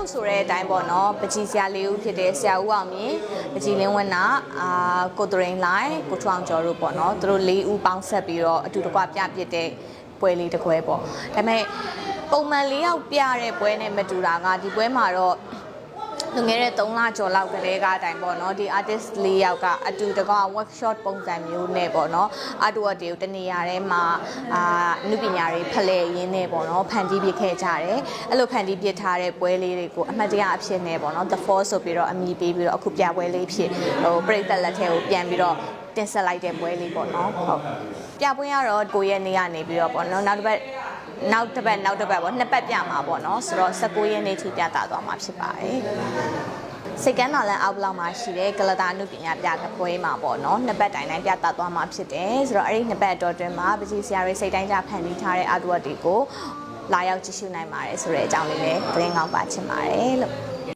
လို့ဆိုတဲ့အတိုင်းပေါ့နော်ပကြီးဆရာလေးဦးဖြစ်တဲ့ဆရာဦးအောင်မြင့်ပကြီးလင်းဝင်းနာအာကိုတရင်လိုင်းကိုထွန်းအောင်ကျော်တို့ပေါ့နော်သူတို့လေးဦးပေါင်းဆက်ပြီးတော့အတူတကွပြပြတဲ့ပွဲလေးတစ်ခွဲပေါ့ဒါပေမဲ့ပုံမှန်လေးယောက်ပြတဲ့ပွဲနဲ့မတူတာကဒီပွဲမှာတော့ လူငယ်တဲ့3လကျော်လောက်ကလေးကအတိုင်းပေါ့နော်ဒီ artist လေးယောက်ကအတူတကော workshop ပုံစံမျိုးနဲ့ပေါ့နော် artwork တွေကိုတနေရာထဲမှာအာအနုပညာတွေဖလှယ်ရင်းနဲ့ပေါ့နော်ဖန်တီးပြခဲ့ကြတယ်အဲ့လိုဖန်တီးပြထားတဲ့ပွဲလေးတွေကိုအမှတ်တရအဖြစ်နဲ့ပေါ့နော် the force ဆိုပြီးတော့အမည်ပေးပြီးတော့အခုပြပွဲလေးဖြစ်ဟိုပြိတ္တလက်ထဲကိုပြန်ပြီးတော့တင်ဆက်လိုက်တဲ့ပွဲလေးပေါ့နော်ဟုတ်ပြပွဲကတော့ကိုယ့်ရဲ့နေရနေပြီးတော့ပေါ့နော်နောက်တစ်ပတ် နောက်တစ်ပတ်နောက်တစ်ပတ်ပေါ့နှစ်ပတ်ပြမှာပေါ့နော်ဆိုတော့19ရက်နေ့ထိပြတာသွားမှာဖြစ်ပါတယ်စိတ်ကန်းတော်လန်အောက်ဘလောက်မှာရှိတဲ့ကလတာနုပညာပြတဲ့ပွဲမှာပေါ့နော်နှစ်ပတ်တိုင်တိုင်းပြတာသွားမှာဖြစ်တယ်ဆိုတော့အဲ့ဒီနှစ်ပတ်အတော်တွင်းမှာပကြီးဆရာတွေစိတ်တိုင်းကြဖန်တီးထားတဲ့ artwork တွေကိုလာရောက်ကြည့်ရှုနိုင်ပါတယ်ဆိုတဲ့အကြောင်းလေးလည်းသတင်းကောင်းပါချင်ပါတယ်လို့